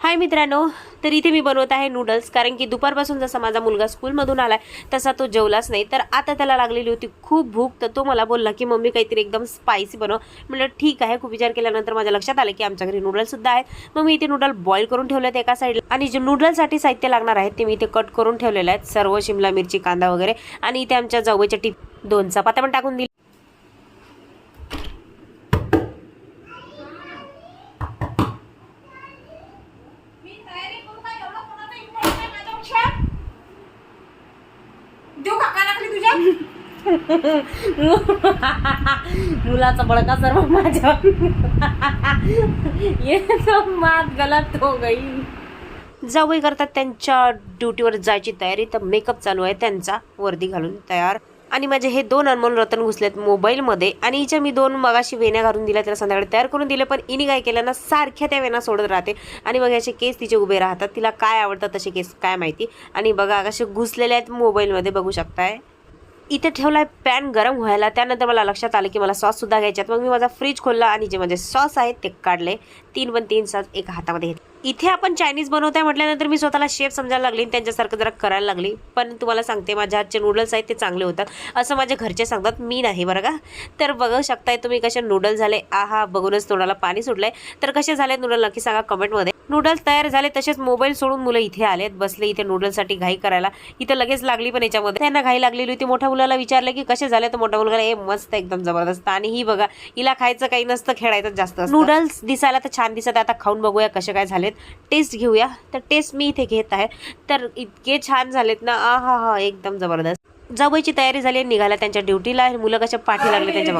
हाय मित्रांनो तर इथे मी बनवत आहे नूडल्स कारण की दुपारपासून जसा माझा मुलगा स्कूलमधून आलाय तसा तो जेवलाच नाही. तर आता त्याला लागलेली होती खूप भूक. तर तो मला बोलला की मम्मी काहीतरी एकदम स्पायसी बनव. म्हटलं ठीक आहे. खूप विचार केल्यानंतर माझ्या लक्षात आलं की आमच्या घरी नूडल्ससुद्धा आहेत. मग मी इथे नूडल बॉईल करून ठेवलेत एका साईडला आणि जे नूडल्ससाठी साहित्य लागणार आहे ते मी इथे कट करून ठेवलेलं आहेत. सर्व शिमला मिरची कांदा वगैरे. आणि इथे आमच्या जवळच्या टीप दोन चपात्या पण टाकून दिली मी तयारी करू का एवढं कोणाचं important आहे माझ्यापेक्षा? देऊ का काय लागली तुझ्या मुलाचा बडका सर्व माझ्या ये मात गलत हो गई. जावई करतात त्यांच्या ड्युटीवर जायची तयारी तर मेकअप चालू आहे त्यांचा वर्दी घालून तयार. आणि माझे हे दोन अनमोल रतन घुसलेत मोबाईलमध्ये. आणि हिच्या मी दोन मगाशी वेण्या घालून दिल्या त्याला संध्याकाळी तयार करून दिले पण इनी काय केलं ना सारख्या त्या वेण्या सोडत राहते. आणि मग असे केस तिचे उभे राहतात तिला काय आवडतात तसे केस काय माहिती. आणि बघा कसे घुसलेले आहेत मोबाईलमध्ये बघू शकताय. इथे ठेवलाय पॅन गरम व्हायला त्यानंतर मला लक्षात आलं की मला सॉस सुद्धा मग मी माझा फ्रीज खोलला आणि जे माझे सॉस आहेत ते काढले. तीन पण तीन सॉस एका हातामध्ये घेतले. इथे आपण चायनीज बनवताय म्हटल्यानंतर मी स्वतःला शेफ समजायला लागली आणि त्यांच्यासारखं जरा करायला लागली. पण तुम्हाला सांगते माझ्या हातचे नूडल्स आहेत ते चांगले होतात. असं माझे घरचे सांगतात मी नाही बरं का? तर बघू शकताय तुम्ही कसे नूडल्स झाले. आहा बघूनच तोंडाला पाणी सुटलंय. तर कसे झाले नूडल नक्की सांगा कमेंटमध्ये नूडल्स तयार झाले तसेच मोबाईल सोडून मुलं इथे आलेत बसले इथे नूडल्ससाठी घाई करायला. इथे लगेच लागली पण याच्यामध्ये. त्यांना घाई लागलेली होती. मोठ्या मुलाला विचारलं की कसे झाले? तर मोठ्या मुलगाला ए मस्त एकदम जबरदस्त. आणि ही बघा हिला खायचं काही नसतं खेळायचं जास्त नूडल्स दिसायला तर छान दिसत आहे. आता खाऊन बघूया कसे काय झालेत टेस्ट घेऊया. तर टेस्ट मी इथे घेत आहे. तर इतके छान झालेत ना. आ हा हा एकदम जबरदस्त. जावयाची तयारी झाली निघाल्या त्यांच्या ड्युटीला आणि मुलं कशा पाठी लागले त्यांच्या